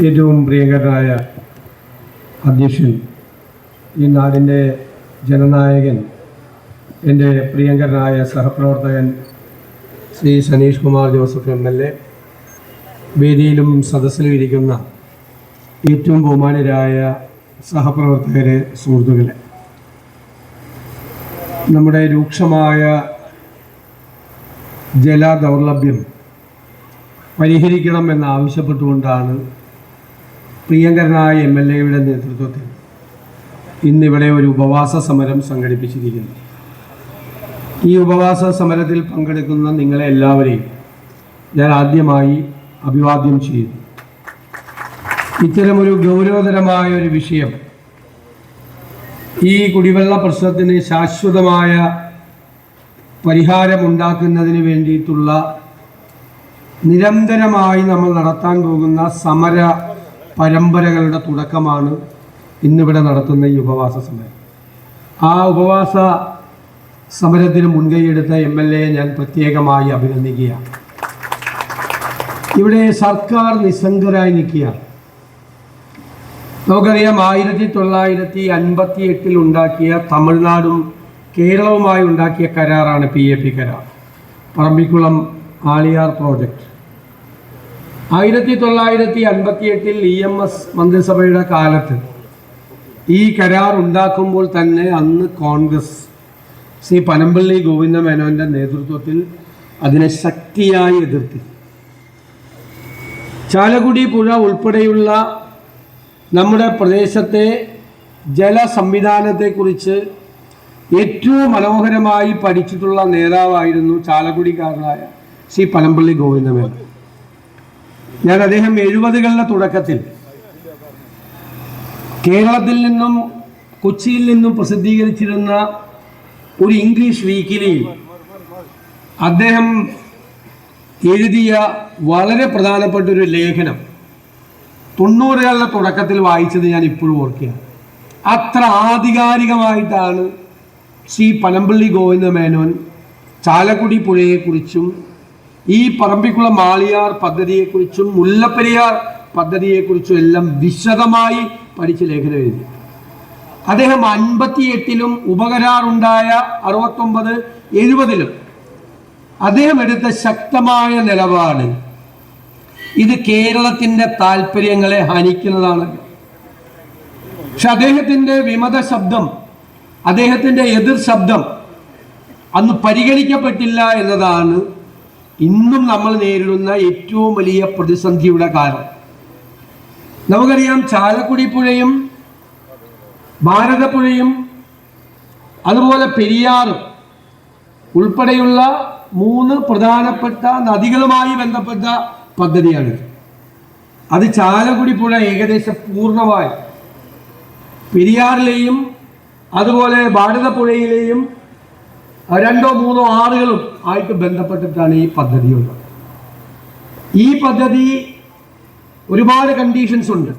ഏറ്റവും പ്രിയങ്കരനായ അധ്യക്ഷൻ ഈ നാടിന്റെ ജനനായകൻ എന്റെ പ്രിയങ്കരനായ സഹപ്രവർത്തകൻ Shri Saneesh Kumar Joseph M L A വേദിയിലും സദസ്സിലും ഇരിക്കുന്ന ഏറ്റവും ബഹുമാനരായ സഹപ്രവർത്തകരെ സുഹൃത്തുക്കളെ. നമ്മുടെ രൂക്ഷമായ ജലദൗർലഭ്യം പരിഹരിക്കണം എന്നാവശ്യപ്പെട്ടുകൊണ്ടാണ് പ്രിയങ്കരനായ എം എൽ എയുടെ നേതൃത്വത്തിൽ ഇന്നിവിടെ ഒരു ഉപവാസ സമരം സംഘടിപ്പിച്ചിരിക്കുന്നു. ഈ ഉപവാസ സമരത്തിൽ പങ്കെടുക്കുന്ന നിങ്ങളെ എല്ലാവരെയും ഞാൻ ആദ്യമായി അഭിവാദ്യം ചെയ്യുന്നു. ഇത്തരമൊരു ഗൗരവതരമായ ഒരു വിഷയം ഈ കുടിവെള്ള പ്രശ്നത്തിന് ശാശ്വതമായ പരിഹാരമുണ്ടാക്കുന്നതിന് വേണ്ടിയിട്ടുള്ള നിരന്തരമായി നമ്മൾ നടത്താൻ പോകുന്ന സമര പരമ്പരകളുടെ തുടക്കമാണ് ഇന്നിവിടെ നടത്തുന്ന ഈ ഉപവാസ സമരം. ആ ഉപവാസ സമരത്തിന് മുൻകൈയെടുത്ത എം എൽ എ ഞാൻ പ്രത്യേകമായി അഭിനന്ദിക്കുകയാണ്. ഇവിടെ സർക്കാർ നിസ്സംഗരായി നിൽക്കുകയാണ്. നമുക്കറിയാം ആയിരത്തി തൊള്ളായിരത്തി അൻപത്തി എട്ടിൽ ഉണ്ടാക്കിയ തമിഴ്നാടും കേരളവുമായി ഉണ്ടാക്കിയ കരാറാണ് പി എ പി കരാർ. പറമ്പിക്കുളം ആളിയാർ പ്രോജക്റ്റ് ആയിരത്തി തൊള്ളായിരത്തി അൻപത്തി എട്ടിൽ ഇ എം എസ് മന്ത്രിസഭയുടെ കാലത്ത് ഈ കരാർ ഉണ്ടാക്കുമ്പോൾ തന്നെ അന്ന് കോൺഗ്രസ് ശ്രീ പനമ്പള്ളി ഗോവിന്ദ മേനോന്റെ നേതൃത്വത്തിൽ അതിനെ ശക്തിയായി എതിർത്തി. ചാലക്കുടി പുഴ ഉൾപ്പെടെയുള്ള നമ്മുടെ പ്രദേശത്തെ ജല സംവിധാനത്തെക്കുറിച്ച് ഏറ്റവും മനോഹരമായി പഠിച്ചിട്ടുള്ള നേതാവായിരുന്നു ചാലക്കുടിക്കാരനായ ശ്രീ പനമ്പള്ളി ഗോവിന്ദമേനോൻ ഞാൻ അദ്ദേഹം എഴുപതുകളുടെ തുടക്കത്തിൽ കേരളത്തിൽ നിന്നും കൊച്ചിയിൽ നിന്നും പ്രസിദ്ധീകരിച്ചിരുന്ന ഒരു ഇംഗ്ലീഷ് വീക്കിലി അദ്ദേഹം എഴുതിയ വളരെ പ്രധാനപ്പെട്ട ഒരു ലേഖനം തൊണ്ണൂറുകളുടെ തുടക്കത്തിൽ വായിച്ചത് ഞാൻ ഇപ്പോഴും ഓർക്കുകയാണ്. അത്ര ആധികാരികമായിട്ടാണ് ശ്രീ പനമ്പള്ളി ഗോവിന്ദ മേനോൻ ചാലക്കുടി പുഴയെക്കുറിച്ചും ഈ പറമ്പിക്കുളം മാളിയാർ പദ്ധതിയെക്കുറിച്ചും മുല്ലപ്പെരിയാർ പദ്ധതിയെക്കുറിച്ചും എല്ലാം വിശദമായി പഠിച്ച് ലേഖനം എഴുതി. അദ്ദേഹം അൻപത്തി എട്ടിലും ഉപകരാറുണ്ടായ അറുപത്തൊമ്പത് എഴുപതിലും അദ്ദേഹം എടുത്ത ശക്തമായ നിലപാട്. ഇത് കേരളത്തിന്റെ താല്പര്യങ്ങളെ ഹനിക്കുന്നതാണ്. പക്ഷെ അദ്ദേഹത്തിന്റെ വിമത ശബ്ദം അദ്ദേഹത്തിന്റെ എതിർ ശബ്ദം അന്ന് പരിഗണിക്കപ്പെട്ടില്ല എന്നതാണ് ഇന്നും നമ്മൾ നേരിടുന്ന ഏറ്റവും വലിയ പ്രതിസന്ധിയുടെ കാരണം. നമുക്കറിയാം ചാലക്കുടി പുഴയും ഭാരതപ്പുഴയും അതുപോലെ പെരിയാറും ഉൾപ്പെടെയുള്ള മൂന്ന് പ്രധാനപ്പെട്ട നദികളുമായി ബന്ധപ്പെട്ട പദ്ധതിയാണ് അത് ചാലക്കുടി പുഴ ഏകദേശം പൂർണമായി പെരിയാറിലെയും അതുപോലെ ഭാരതപ്പുഴയിലെയും രണ്ടോ മൂന്നോ ആറുകളും ആയിട്ട് ബന്ധപ്പെട്ടിട്ടാണ് ഈ പദ്ധതി ഉള്ളത്. ഈ പദ്ധതി ഒരുപാട് കണ്ടീഷൻസ് ഉണ്ട്.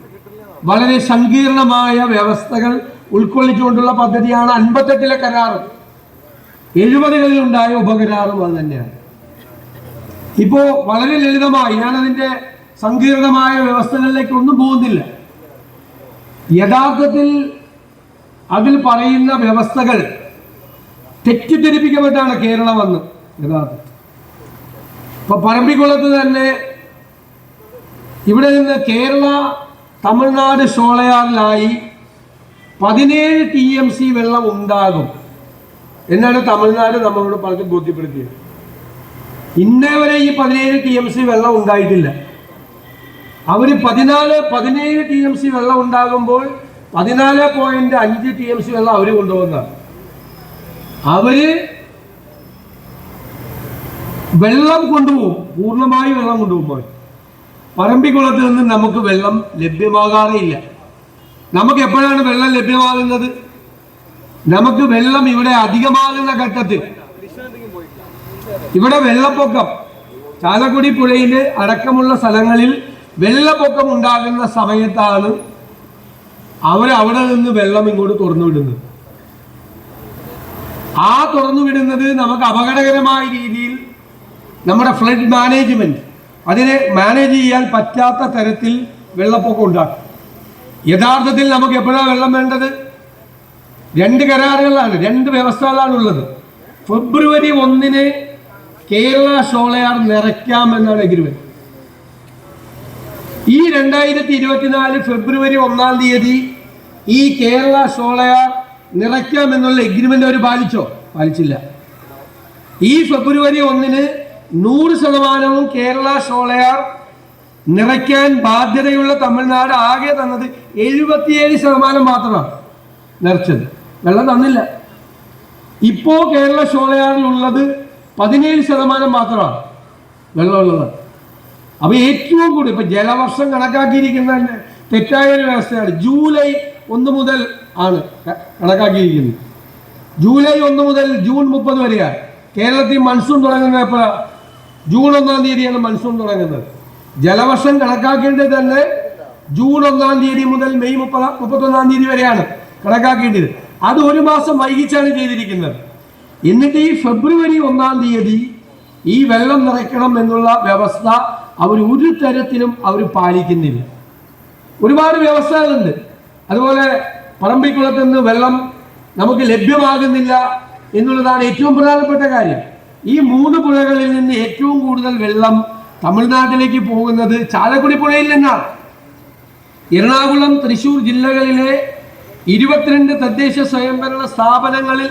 വളരെ സങ്കീർണമായ വ്യവസ്ഥകൾ ഉൾക്കൊള്ളിച്ചുകൊണ്ടുള്ള പദ്ധതിയാണ് അൻപത്തെട്ടിലെ കരാറ്. എഴുപതുകളിൽ ഉണ്ടായ ഉപകരാറും അത് തന്നെയാണ്. ഇപ്പോ വളരെ ലളിതമായി ഞാനതിന്റെ സങ്കീർണമായ വ്യവസ്ഥകളിലേക്ക് ഒന്നും പോകുന്നില്ല. യഥാർത്ഥത്തിൽ അതിൽ പറയുന്ന വ്യവസ്ഥകൾ തെറ്റിദ്ധരിപ്പിക്കപ്പെട്ടാണ് കേരളം വന്ന്. യഥാർത്ഥത്തിൽ. ഇപ്പൊ പറമ്പിക്കുളത്ത് തന്നെ ഇവിടെ നിന്ന് കേരള തമിഴ്നാട് ഷോളയാറിലായി പതിനേഴ് ടി എം സി വെള്ളം ഉണ്ടാകും എന്നാണ് തമിഴ്നാട് നമ്മളോട് പറഞ്ഞ് ബോധ്യപ്പെടുത്തിയത്. ഇന്നേ വരെ ഈ പതിനേഴ് ടി എം സി വെള്ളം ഉണ്ടായിട്ടില്ല. അവർ പതിനാല് പതിനേഴ് ടി എം സി വെള്ളം ഉണ്ടാകുമ്പോൾ പതിനാല് പോയിന്റ് അഞ്ച് ടി എം സി വെള്ളം അവർ കൊണ്ടുപോകുന്നതാണ് അവർ വെള്ളം കൊണ്ടുപോകും. പൂർണമായി വെള്ളം കൊണ്ടുപോകുമ്പോൾ പറമ്പിക്കുളത്തിൽ നിന്ന് നമുക്ക് വെള്ളം ലഭ്യമാകാറേ ഇല്ല നമുക്ക് എപ്പോഴാണ് വെള്ളം ലഭ്യമാകുന്നത്? നമുക്ക് വെള്ളം ഇവിടെ അധികമാകുന്ന ഘട്ടത്തിൽ. ഇവിടെ വെള്ളപ്പൊക്കം. ചാലക്കുടി പുഴയിലെ അടക്കമുള്ള സ്ഥലങ്ങളിൽ വെള്ളപ്പൊക്കം ഉണ്ടാകുന്ന സമയത്താണ് അവരവിടെ നിന്ന് വെള്ളം ഇങ്ങോട്ട് തുറന്നു വിടുന്നത് ആ തുറന്നു വിടുന്നത് നമുക്ക് അപകടകരമായ രീതിയിൽ നമ്മുടെ ഫ്ലഡ് മാനേജ്മെന്റ് അതിനെ മാനേജ് ചെയ്യാൻ പറ്റാത്ത തരത്തിൽ വെള്ളപ്പൊക്കം ഉണ്ടാക്കും. യഥാർത്ഥത്തിൽ നമുക്ക് എപ്പോഴാണ് വെള്ളം വേണ്ടത്? രണ്ട് കരാറുകളാണ് രണ്ട് വ്യവസ്ഥകളാണ് ഉള്ളത് ഫെബ്രുവരി ഒന്നിന് കേരള ഷോളയാർ നിറയ്ക്കാമെന്നാണ് എഗ്രിമെന്റ്. ഈ രണ്ടായിരത്തി ഇരുപത്തിനാല് ഫെബ്രുവരി ഒന്നാം തീയതി ഈ കേരള ഷോളയാർ നിറയ്ക്കാമെന്നുള്ള എഗ്രിമെന്റ് അവർ പാലിച്ചോ? പാലിച്ചില്ല. ഈ ഫെബ്രുവരി ഒന്നിന് നൂറ് ശതമാനവും കേരള ഷോളയാർ നിറയ്ക്കാൻ ബാധ്യതയുള്ള തമിഴ്നാട് ആകെ തന്നത് എഴുപത്തിയേഴ് ശതമാനം മാത്രമാണ് നിറച്ചത്. വെള്ളം തന്നില്ല. ഇപ്പോ കേരള ഷോളയാറിലുള്ളത് പതിനേഴ് ശതമാനം മാത്രമാണ് വെള്ളമുള്ളത്. അപ്പൊ ഏറ്റവും കൂടി ഇപ്പൊ ജലവർഷം കണക്കാക്കിയിരിക്കുന്ന തെറ്റായ ഒരു വ്യവസ്ഥയാണ്. ജൂലൈ ഒന്ന് മുതൽ ആണ്. കണക്കാക്കിയിരിക്കുന്നത് ജൂലൈ ഒന്ന് മുതൽ ജൂൺ മുപ്പത് വരെയാണ് കേരളത്തിൽ മൺസൂൺ തുടങ്ങുന്നത് എപ്പോഴാണ് ജൂൺ ഒന്നാം തീയതിയാണ് മൺസൂൺ തുടങ്ങുന്നത്. ജലവർഷം കണക്കാക്കേണ്ടത് തന്നെ ജൂൺ ഒന്നാം തീയതി മുതൽ മെയ് മുപ്പത് മുപ്പത്തൊന്നാം തീയതി വരെയാണ് കണക്കാക്കേണ്ടത്. അത് ഒരു മാസം വൈകിച്ചാണ് ചെയ്തിരിക്കുന്നത്. എന്നിട്ട് ഈ ഫെബ്രുവരി ഒന്നാം തീയതി ഈ വെള്ളം നിറയ്ക്കണം എന്നുള്ള വ്യവസ്ഥ അവർ ഒരു തരത്തിലും അവർ പാലിക്കുന്നില്ല. ഒരുപാട് വ്യവസ്ഥകളുണ്ട്. അതുപോലെ പറമ്പിക്കുളത്ത് നിന്ന് വെള്ളം നമുക്ക് ലഭ്യമാകുന്നില്ല എന്നുള്ളതാണ് ഏറ്റവും പ്രധാനപ്പെട്ട കാര്യം. ഈ മൂന്ന് പുഴകളിൽ നിന്ന് ഏറ്റവും കൂടുതൽ വെള്ളം തമിഴ്നാട്ടിലേക്ക് പോകുന്നത് ചാലക്കുടി പുഴയിൽ നിന്നാണ്. എറണാകുളം തൃശൂർ ജില്ലകളിലെ ഇരുപത്തിരണ്ട് തദ്ദേശ സ്വയംഭരണ സ്ഥാപനങ്ങളിൽ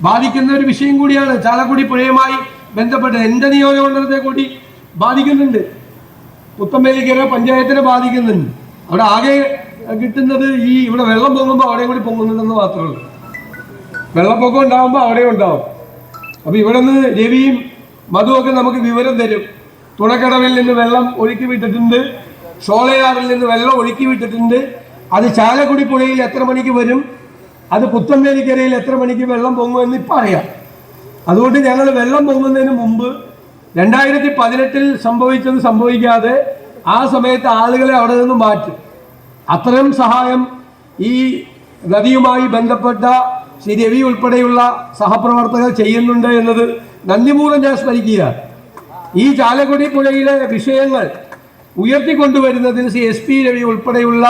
ബാധിക്കുന്ന ഒരു വിഷയം കൂടിയാണ് ചാലക്കുടി പുഴയുമായി ബന്ധപ്പെട്ട് എന്റെ നിയോജകമണ്ഡലത്തെ കൂടി ബാധിക്കുന്നുണ്ട്. പുത്തമ്പേലിക്കര പഞ്ചായത്തിനെ ബാധിക്കുന്നുണ്ട്. അവിടെ ആകെ കിട്ടുന്നത് ഈ ഇവിടെ വെള്ളം പൊങ്ങുമ്പോൾ അവിടെ കൂടി പൊങ്ങുന്നുണ്ടെന്ന് മാത്രമേ ഉള്ളൂ. വെള്ളപ്പൊക്കം ഉണ്ടാകുമ്പോൾ അവിടെ ഉണ്ടാവും. അപ്പൊ ഇവിടെ നിന്ന് രവിയും മധുവൊക്കെ നമുക്ക് വിവരം തരും. തുണക്കടവിൽ നിന്ന് വെള്ളം ഒഴുക്കി വിട്ടിട്ടുണ്ട്. ഷോളയാറിൽ നിന്ന് വെള്ളം ഒഴുക്കി വിട്ടിട്ടുണ്ട്. അത് ചാലക്കുടി പുഴയിൽ എത്ര മണിക്ക് വരും? അത് പുത്തമ്പേലിക്കരയിൽ എത്ര മണിക്ക് വെള്ളം പൊങ്ങുമെന്ന് ഇപ്പം അറിയാം. അതുകൊണ്ട് ഞങ്ങൾ വെള്ളം പൊങ്ങുന്നതിന് മുമ്പ് രണ്ടായിരത്തി പതിനെട്ടിൽ സംഭവിച്ചത് സംഭവിക്കാതെ ആ സമയത്ത് ആളുകളെ അവിടെ നിന്ന് മാറ്റും. അത്തരം സഹായം ഈ നദിയുമായി ബന്ധപ്പെട്ട ശ്രീ രവി ഉൾപ്പെടെയുള്ള സഹപ്രവർത്തകർ ചെയ്യുന്നുണ്ട് എന്നത് നന്ദിപൂർവം ഞാൻ സ്മരിക്കുക. ഈ ചാലക്കുടി പുഴയിലെ വിഷയങ്ങൾ ഉയർത്തിക്കൊണ്ടുവരുന്നതിന് ശ്രീ എസ് പി രവി ഉൾപ്പെടെയുള്ള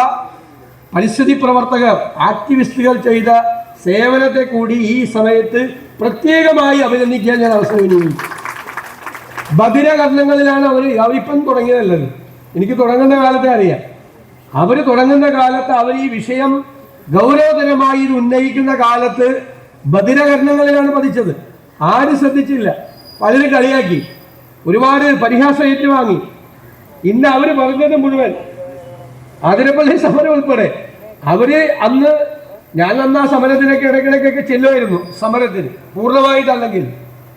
പരിസ്ഥിതി പ്രവർത്തകർ ആക്ടിവിസ്റ്റുകൾ ചെയ്ത സേവനത്തെ കൂടി ഈ സമയത്ത് പ്രത്യേകമായി അഭിനന്ദിക്കാൻ ഞാൻ അവസരം വിനിയോഗിച്ചു ബദിരകർണങ്ങളിലാണ് അവർ അവരിപ്പം തുടങ്ങിയതല്ലത്. എനിക്ക് തുടങ്ങുന്ന കാലത്തെ അറിയാം. അവർ തുടങ്ങുന്ന കാലത്ത് അവർ ഈ വിഷയം ഗൗരവതരമായി ഇത് ഉന്നയിക്കുന്ന കാലത്ത് ബദിരകരണങ്ങളിലാണ് പതിച്ചത്. ആരും ശ്രദ്ധിച്ചില്ല. പലരും കളിയാക്കി. ഒരുപാട് പരിഹാസം ഏറ്റുവാങ്ങി. ഇന്ന് അവർ പറഞ്ഞത് മുഴുവൻ ആതിരപ്പള്ളി സമരം ഉൾപ്പെടെ. അവർ അന്ന് ഞാൻ അന്ന് ആ സമരത്തിനൊക്കെ ഇടയ്ക്കിടയ്ക്കൊക്കെ ചെല്ലുമായിരുന്നു. സമരത്തിന് പൂർണമായിട്ടല്ലെങ്കിൽ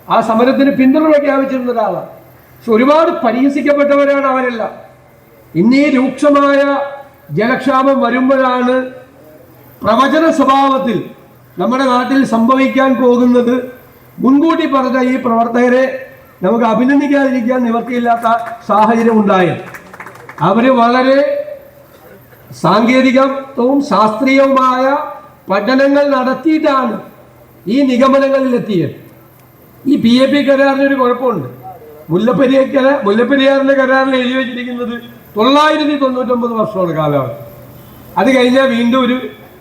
ആ സമരത്തിന് പിന്തുണ പ്രഖ്യാപിച്ചിരുന്ന ഒരാളാണ്. പക്ഷെ ഒരുപാട് പരിഹസിക്കപ്പെട്ടവരാണ് അവരെല്ലാം. ഇന്നീ രൂക്ഷമായ ജലക്ഷാമം വരുമ്പോഴാണ് പ്രവചന സ്വഭാവത്തിൽ നമ്മുടെ നാട്ടിൽ സംഭവിക്കാൻ പോകുന്നത്. മുൻകൂട്ടി പറഞ്ഞ ഈ പ്രവർത്തകരെ നമുക്ക് അഭിനന്ദിക്കാതിരിക്കാൻ നിവർത്തിയില്ലാത്ത സാഹചര്യം ഉണ്ടായി. അവർ വളരെ സാങ്കേതികത്വവും ശാസ്ത്രീയവുമായ പഠനങ്ങൾ നടത്തിയിട്ടാണ് ഈ നിഗമനങ്ങളിലെത്തിയത്. ഈ പി എ പി കരാറിന് ഒരു കുഴപ്പമുണ്ട് മുല്ലപ്പെരിയാർ മുല്ലപ്പെരിയാറിന്റെ കരാറിൽ എഴുതി വെച്ചിരിക്കുന്നത് തൊള്ളായിരത്തി തൊണ്ണൂറ്റൊമ്പത് വർഷമാണ് കാലാവധി. അത് കഴിഞ്ഞാൽ വീണ്ടും ഒരു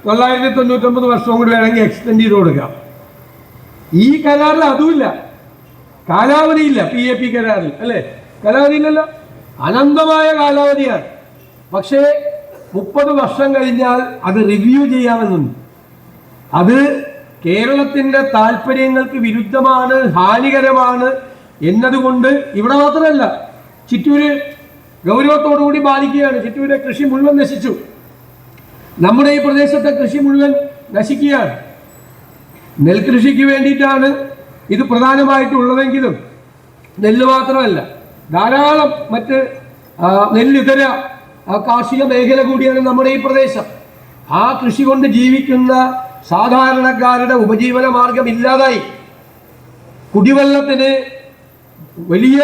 തൊള്ളായിരത്തി തൊണ്ണൂറ്റൊമ്പത് വർഷവും കൂടി വേണമെങ്കിൽ എക്സ്റ്റെൻഡ് ചെയ്ത് കൊടുക്കാം. ഈ കരാറിൽ അതുമില്ല. കാലാവധിയില്ല പി എ പി കരാറിൽ അല്ലേ? കാലാവധി ഇല്ലല്ലോ അനന്തമായ കാലാവധിയാണ്. പക്ഷേ മുപ്പത് വർഷം കഴിഞ്ഞാൽ അത് റിവ്യൂ ചെയ്യാമെന്നുണ്ട്. അത് കേരളത്തിന്റെ താല്പര്യങ്ങൾക്ക് വിരുദ്ധമാണ് ഹാനികരമാണ് എന്നതുകൊണ്ട് ഇവിടെ മാത്രമല്ല ചിറ്റൂര് ഗൗരവത്തോടു കൂടി ബാധിക്കുകയാണ് ചിറ്റൂരെ കൃഷി മുഴുവൻ നശിച്ചു. നമ്മുടെ ഈ പ്രദേശത്തെ കൃഷി മുഴുവൻ നശിക്കുകയാണ്. നെൽകൃഷിക്ക് വേണ്ടിയിട്ടാണ് ഇത് പ്രധാനമായിട്ടുള്ളതെങ്കിലും നെല്ല് മാത്രമല്ല ധാരാളം മറ്റ് നെല്ലിതര കാർഷിക മേഖല കൂടിയാണ് നമ്മുടെ ഈ പ്രദേശം. ആ കൃഷി കൊണ്ട് ജീവിക്കുന്ന സാധാരണക്കാരുടെ ഉപജീവന മാർഗം ഇല്ലാതായി. കുടിവെള്ളത്തിന് വലിയ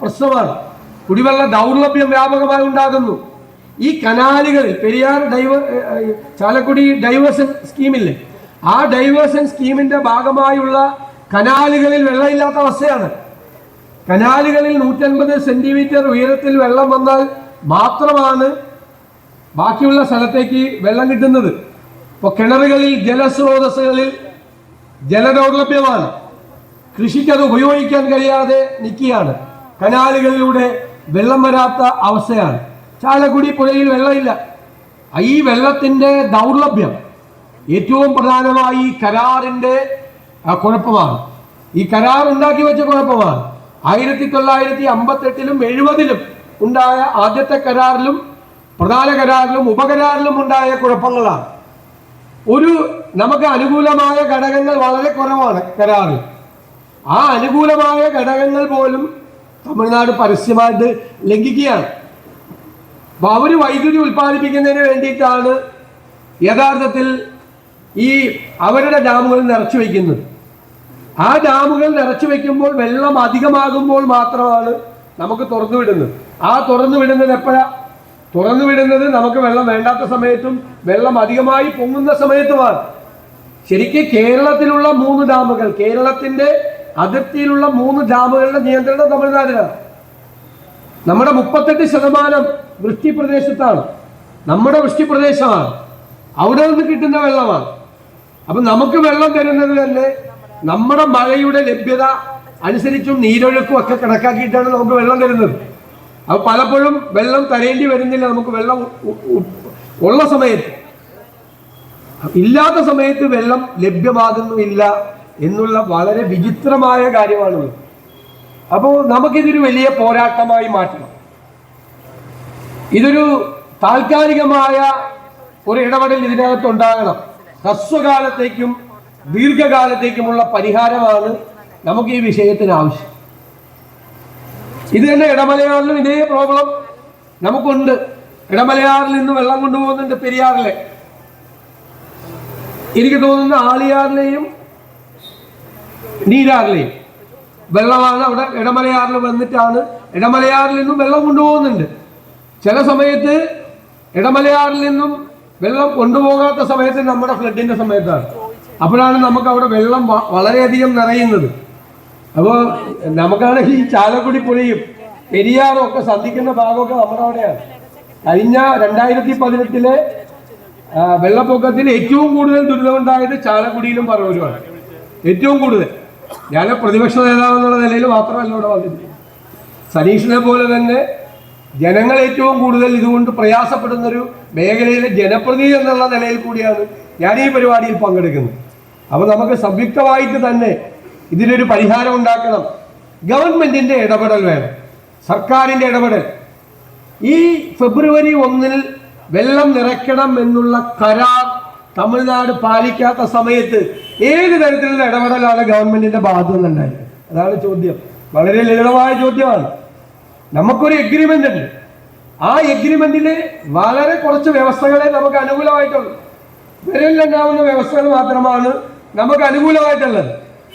പ്രശ്നമാണ്. കുടിവെള്ള ദൗർലഭ്യം വ്യാപകമായി ഉണ്ടാകുന്നു. ഈ കനാലുകളിൽ പെരിയാർ ഡൈവ ചാലക്കുടി ഡൈവേഴ്സൺ സ്കീമില്ലേ ആ ഡൈവേഴ്സൻ സ്കീമിന്റെ ഭാഗമായുള്ള കനാലുകളിൽ വെള്ളമില്ലാത്ത അവസ്ഥയാണ്. കനാലുകളിൽ നൂറ്റൻപത് സെന്റിമീറ്റർ ഉയരത്തിൽ വെള്ളം വന്നാൽ മാത്രമാണ് ബാക്കിയുള്ള സ്ഥലത്തേക്ക് വെള്ളം കിട്ടുന്നത്. ഇപ്പോൾ കിണറുകളിൽ ജലസ്രോതസ്സുകളിൽ ജലദൗർലഭ്യമാണ്. കൃഷിക്കത് ഉപയോഗിക്കാൻ കഴിയാതെ നിൽക്കുകയാണ്. കനാലുകളിലൂടെ വെള്ളം വരാത്ത അവസ്ഥയാണ്. ചാലക്കുടി പുഴയിൽ വെള്ളമില്ല. ഈ വെള്ളത്തിന്റെ ദൗർലഭ്യം ഏറ്റവും പ്രധാനമായി കരാറിന്റെ കുഴപ്പമാണ്. ഈ കരാർ ഉണ്ടാക്കി വെച്ച കുഴപ്പമാണ്. ആയിരത്തി തൊള്ളായിരത്തി അമ്പത്തെട്ടിലും എഴുപതിലും ഉണ്ടായ ആദ്യത്തെ കരാറിലും പ്രധാന കരാറിലും ഉപകരാറിലും ഉണ്ടായ കുഴപ്പങ്ങളാണ്. ഒരു നമുക്ക് അനുകൂലമായ ഘടകങ്ങൾ വളരെ കുറവാണ് കരാറിൽ. ആ അനുകൂലമായ ഘടകങ്ങൾ പോലും തമിഴ്നാട് പരസ്യമായിട്ട് ലംഘിക്കുകയാണ്. അപ്പൊ അവർ വൈദ്യുതി ഉൽപ്പാദിപ്പിക്കുന്നതിന് വേണ്ടിയിട്ടാണ് യഥാർത്ഥത്തിൽ ഈ അവരുടെ ഡാമുകൾ നിറച്ചു വയ്ക്കുന്നത്. ആ ഡാമുകൾ നിറച്ചു വയ്ക്കുമ്പോൾ വെള്ളം അധികമാകുമ്പോൾ മാത്രമാണ് നമുക്ക് തുറന്നു വിടുന്നത്. ആ തുറന്നു വിടുന്നത് എപ്പോഴാ? തുറന്നു വിടുന്നത് നമുക്ക് വെള്ളം വേണ്ടാത്ത സമയത്തും വെള്ളം അധികമായി പൊങ്ങുന്ന സമയത്തുമാണ്. ശരിക്കും കേരളത്തിലുള്ള മൂന്ന് ഡാമുകൾ കേരളത്തിന്റെ അതിർത്തിയിലുള്ള മൂന്ന് ഡാമുകളുടെ നിയന്ത്രണം തമിഴ്നാടിനാണ്. നമ്മുടെ മുപ്പത്തെട്ട് ശതമാനം വൃഷ്ടി പ്രദേശത്താണ് നമ്മുടെ വൃഷ്ടി പ്രദേശമാണ് അവിടെ നിന്ന് കിട്ടുന്ന വെള്ളമാണ്. അപ്പൊ നമുക്ക് വെള്ളം തരുന്നത് തന്നെ നമ്മുടെ മഴയുടെ ലഭ്യത അനുസരിച്ചും നീരൊഴുക്കും ഒക്കെ കണക്കാക്കിയിട്ടാണ് നമുക്ക് വെള്ളം തരുന്നത്. അപ്പൊ പലപ്പോഴും വെള്ളം തരേണ്ടി വരുന്നില്ല. നമുക്ക് വെള്ളം ഉള്ള സമയത്ത്. ഇല്ലാത്ത സമയത്ത് വെള്ളം ലഭ്യമാകുന്നുമില്ല. എന്നുള്ള വളരെ വിചിത്രമായ കാര്യമാണ് അപ്പോൾ നമുക്കിതൊരു വലിയ പോരാട്ടമായി മാറ്റണം. ഇതൊരു താൽക്കാലികമായ ഒരു ഇടപെടൽ ഇതിനകത്ത് ഉണ്ടാകണം ഹ്രസ്വകാലത്തേക്കും ദീർഘകാലത്തേക്കുമുള്ള പരിഹാരമാണ് നമുക്ക് ഈ വിഷയത്തിന് ആവശ്യം. ഇത് തന്നെ ഇടമലയാറിലും ഇതേ പ്രോബ്ലം നമുക്കുണ്ട്. ഇടമലയാറിൽ നിന്ന് വെള്ളം കൊണ്ടുപോകുന്നുണ്ട് പെരിയാറിലെ. എനിക്ക് തോന്നുന്നു ആളിയാറിലെയും നീരാറിലെയും വെള്ളമാണ് അവിടെ ഇടമലയാറിൽ വന്നിട്ടാണ്. ഇടമലയാറിൽ നിന്നും വെള്ളം കൊണ്ടുപോകുന്നുണ്ട്. ചില സമയത്ത് ഇടമലയാറിൽ നിന്നും വെള്ളം കൊണ്ടുപോകാത്ത സമയത്ത് നമ്മുടെ ഫ്ലഡിന്റെ സമയത്താണ്. അപ്പോഴാണ് നമുക്ക് അവിടെ വെള്ളം വളരെയധികം നിറയുന്നത്. അപ്പോൾ നമുക്കാണ് ഈ ചാലക്കുടി പുഴയും പെരിയാറും ഒക്കെ സന്ധിക്കുന്ന ഭാഗമൊക്കെ നമ്മുടെ അവിടെയാണ്. കഴിഞ്ഞ രണ്ടായിരത്തി പതിനെട്ടിലെ വെള്ളപ്പൊക്കത്തിൽ ഏറ്റവും കൂടുതൽ ദുരിതമുണ്ടായത് ചാലക്കുടിയിലും പറവൂരുമാണ്. ഏറ്റവും കൂടുതൽ. ഞാൻ പ്രതിപക്ഷ നേതാവ് എന്നുള്ള നിലയിൽ മാത്രമല്ല ഇവിടെ വന്നിരിക്കുന്നത് സനീഷിനെ പോലെ തന്നെ ജനങ്ങൾ ഏറ്റവും കൂടുതൽ ഇതുകൊണ്ട് പ്രയാസപ്പെടുന്ന ഒരു മേഖലയിലെ ജനപ്രതിനിധി എന്നുള്ള നിലയിൽ കൂടിയാണ് ഞാൻ ഈ പരിപാടിയിൽ പങ്കെടുക്കുന്നത്. അപ്പോൾ നമുക്ക് സംയുക്തമായിട്ട് തന്നെ ഇതിനൊരു പരിഹാരം ഉണ്ടാക്കണം. ഗവൺമെന്റിന്റെ ഇടപെടൽ വേണം. സർക്കാരിന്റെ ഇടപെടൽ. ഈ ഫെബ്രുവരി ഒന്നിൽ വെള്ളം നിറയ്ക്കണം എന്നുള്ള കരാർ തമിഴ്നാട് പാലിക്കാത്ത സമയത്ത് ഏത് തരത്തിലുള്ള ഇടപെടലാണ് ഗവൺമെന്റിന്റെ ഭാഗത്തു നിന്നുണ്ടായത് അതാണ് ചോദ്യം. വളരെ ലളിതമായ ചോദ്യമാണ്. നമുക്കൊരു എഗ്രിമെന്റ് ഉണ്ട്. ആ എഗ്രിമെന്റിൽ വളരെ കുറച്ച് വ്യവസ്ഥകളെ നമുക്ക് അനുകൂലമായിട്ടുള്ളൂ. വിരലിലുണ്ടാവുന്ന വ്യവസ്ഥകൾ മാത്രമാണ് നമുക്ക് അനുകൂലമായിട്ടുള്ളത്.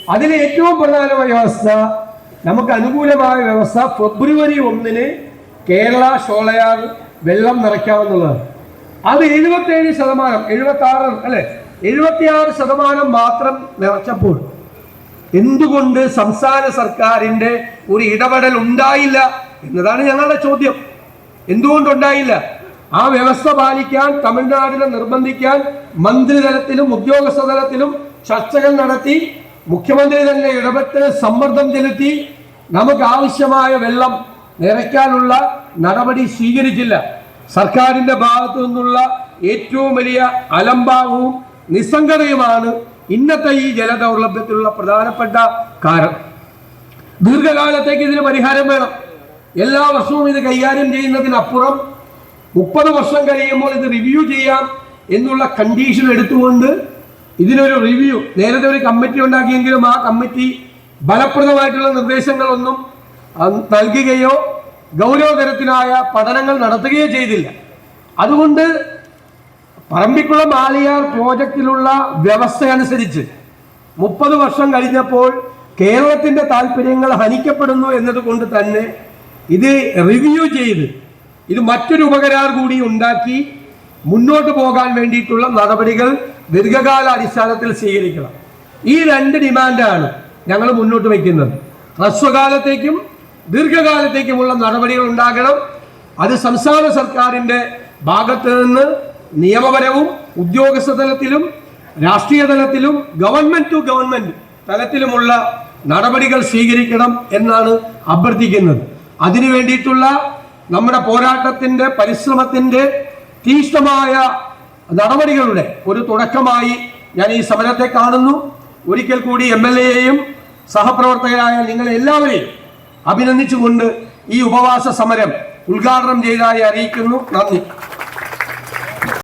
അതിൽ ഏറ്റവും പ്രധാനമായ വ്യവസ്ഥ നമുക്ക് അനുകൂലമായ വ്യവസ്ഥ ഫെബ്രുവരി ഒന്നിന് കേരള ഷോളയാർ വെള്ളം നിറയ്ക്കാമെന്നുള്ളതാണ്. അത് എഴുപത്തേഴ് ശതമാനം എഴുപത്തി ആറ് അല്ലെ? എഴുപത്തിയാറ് ശതമാനം മാത്രം നിറച്ചപ്പോൾ എന്തുകൊണ്ട് സംസ്ഥാന സർക്കാരിന്റെ ഒരു ഇടപെടൽ ഉണ്ടായില്ല എന്നതാണ് ഞങ്ങളുടെ ചോദ്യം. എന്തുകൊണ്ടുണ്ടായില്ല? ആ വ്യവസ്ഥ പാലിക്കാൻ തമിഴ്നാടിനെ നിർബന്ധിക്കാൻ മന്ത്രിതലത്തിലും ഉദ്യോഗസ്ഥ തലത്തിലും ചർച്ചകൾ നടത്തി മുഖ്യമന്ത്രി തന്നെ ഇടപെട്ട് സമ്മർദ്ദം ചെലുത്തി നമുക്ക് ആവശ്യമായ വെള്ളം നിറയ്ക്കാനുള്ള നടപടി സ്വീകരിച്ചില്ല. സർക്കാരിന്റെ ഭാഗത്തു നിന്നുള്ള ഏറ്റവും വലിയ അലംഭാവവും നിസ്സംഗതയുമാണ് ഇന്നത്തെ ഈ ജലദൗർലഭ്യത്തിലുള്ള പ്രധാനപ്പെട്ട കാരണം. ദീർഘകാലത്തേക്ക് ഇതിന് പരിഹാരം വേണം. എല്ലാ വർഷവും ഇത് കൈകാര്യം ചെയ്യുന്നതിനപ്പുറം മുപ്പത് വർഷം കഴിയുമ്പോൾ ഇത് റിവ്യൂ ചെയ്യാം എന്നുള്ള കണ്ടീഷൻ എടുത്തുകൊണ്ട് ഇതിനൊരു റിവ്യൂ നേരത്തെ ഒരു കമ്മിറ്റി ഉണ്ടാക്കിയെങ്കിലും ആ കമ്മിറ്റി ഫലപ്രദമായിട്ടുള്ള നിർദ്ദേശങ്ങളൊന്നും നൽകുകയോ ഗൗരവതരത്തിനായ പഠനങ്ങൾ നടത്തുകയോ ചെയ്തില്ല. അതുകൊണ്ട് പറമ്പിക്കുളം ആലിയാർ പ്രോജക്റ്റിലുള്ള വ്യവസ്ഥ അനുസരിച്ച് മുപ്പത് വർഷം കഴിഞ്ഞപ്പോൾ കേരളത്തിന്റെ താല്പര്യങ്ങൾ ഹനിക്കപ്പെടുന്നു എന്നതുകൊണ്ട് തന്നെ ഇത് റിവ്യൂ ചെയ്ത് ഇത് മറ്റൊരു ഉപകരാർ കൂടി ഉണ്ടാക്കി മുന്നോട്ട് പോകാൻ വേണ്ടിയിട്ടുള്ള നടപടികൾ ദീർഘകാല അടിസ്ഥാനത്തിൽ സ്വീകരിക്കണം. ഈ രണ്ട് ഡിമാൻഡാണ് ഞങ്ങൾ മുന്നോട്ട് വയ്ക്കുന്നത്. ഹ്രസ്വകാലത്തേക്കും ദീർഘകാലത്തേക്കുമുള്ള നടപടികൾ ഉണ്ടാകണം. അത് സംസ്ഥാന സർക്കാരിന്റെ ഭാഗത്ത് നിന്ന് നിയമപരവും ഉദ്യോഗസ്ഥ തലത്തിലും രാഷ്ട്രീയ തലത്തിലും ഗവൺമെന്റ് ടു ഗവൺമെന്റ് തലത്തിലുമുള്ള നടപടികൾ സ്വീകരിക്കണം എന്നാണ് അഭ്യർത്ഥിക്കുന്നത്. അതിനു വേണ്ടിയിട്ടുള്ള നമ്മുടെ പോരാട്ടത്തിന്റെ പരിശ്രമത്തിന്റെ തീഷ്ണമായ നടപടികളുടെ ഒരു തുടക്കമായി ഞാൻ ഈ സമരത്തെ കാണുന്നു. ഒരിക്കൽ കൂടി എം എൽ എയെയും സഹപ്രവർത്തകരായ നിങ്ങളെ എല്ലാവരെയും അഭിനന്ദിച്ചുകൊണ്ട് ഈ ഉപവാസ സമരം ഉദ്ഘാടനം ചെയ്തതായി അറിയിക്കുന്നു. നന്ദി.